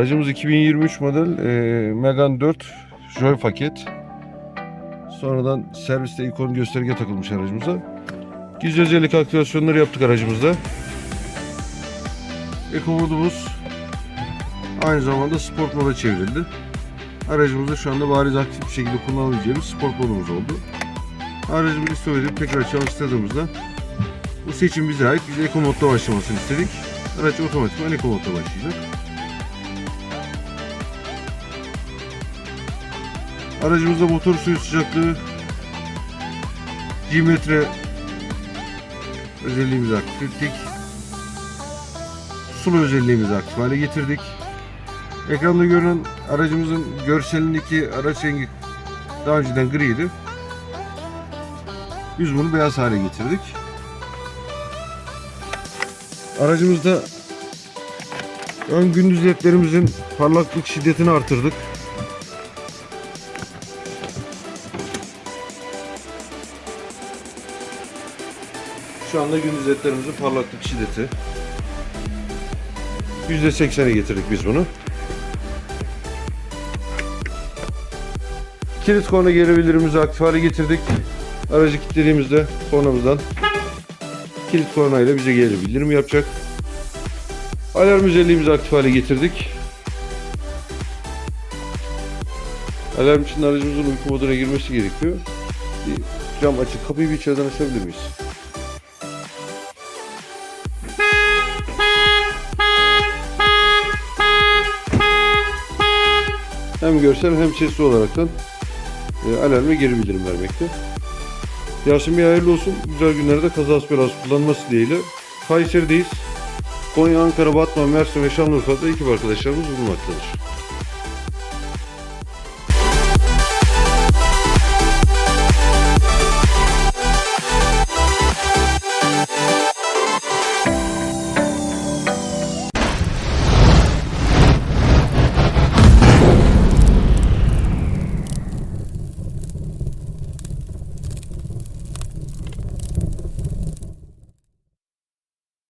Aracımız 2023 model e, Megane 4 Joy paket. Sonradan serviste ikon gösterge takılmış aracımıza. Gizli özellik aktivasyonları yaptık aracımızda. Eko modumuz aynı zamanda sport moda çevrildi. Aracımızda şu anda bariz aktif bir şekilde kullanabileceğimiz sport modumuz oldu. Aracımızı istop edip tekrar çalıştırdığımızda bu seçim bize ait. Biz Eco modda başlamasını istedik. Araç otomatikman Eco modda başlayacak. Aracımızda motor suyu sıcaklığı G-metre özelliğimizi aktif ettik. Sulu özelliğimizi aktif hale getirdik. Ekranda görünen aracımızın görselindeki araç rengi daha önceden griydi. Biz bunu beyaz hale getirdik. Aracımızda ön gündüz ledlerimizin parlaklık şiddetini artırdık. Şu anda gündüz ledlerimizin parlaklık şiddeti %80'e getirdik biz bunu. Kilit korna geri bildirimimizi aktif hale getirdik. Aracı kilitlediğimizde kornamızdan kilit korna ile bize geri bildirim yapacak. Alarm özelliğimizi aktif hale getirdik. Alarm için aracımızın uyku moduna girmesi gerekiyor. Cam açık. Kapıyı bir içeriden açabilir miyiz? Hem görsel hem sesli olaraktan e, alarm geri bildirim vermekte. Yasin Bey hayırlı olsun. Güzel günlerde kazası belası kullanması dileğiyle. Kayseri'deyiz. Konya, Ankara, Batman, Mersin ve Şanlıurfa'da ekip arkadaşlarımız bulunmaktadır.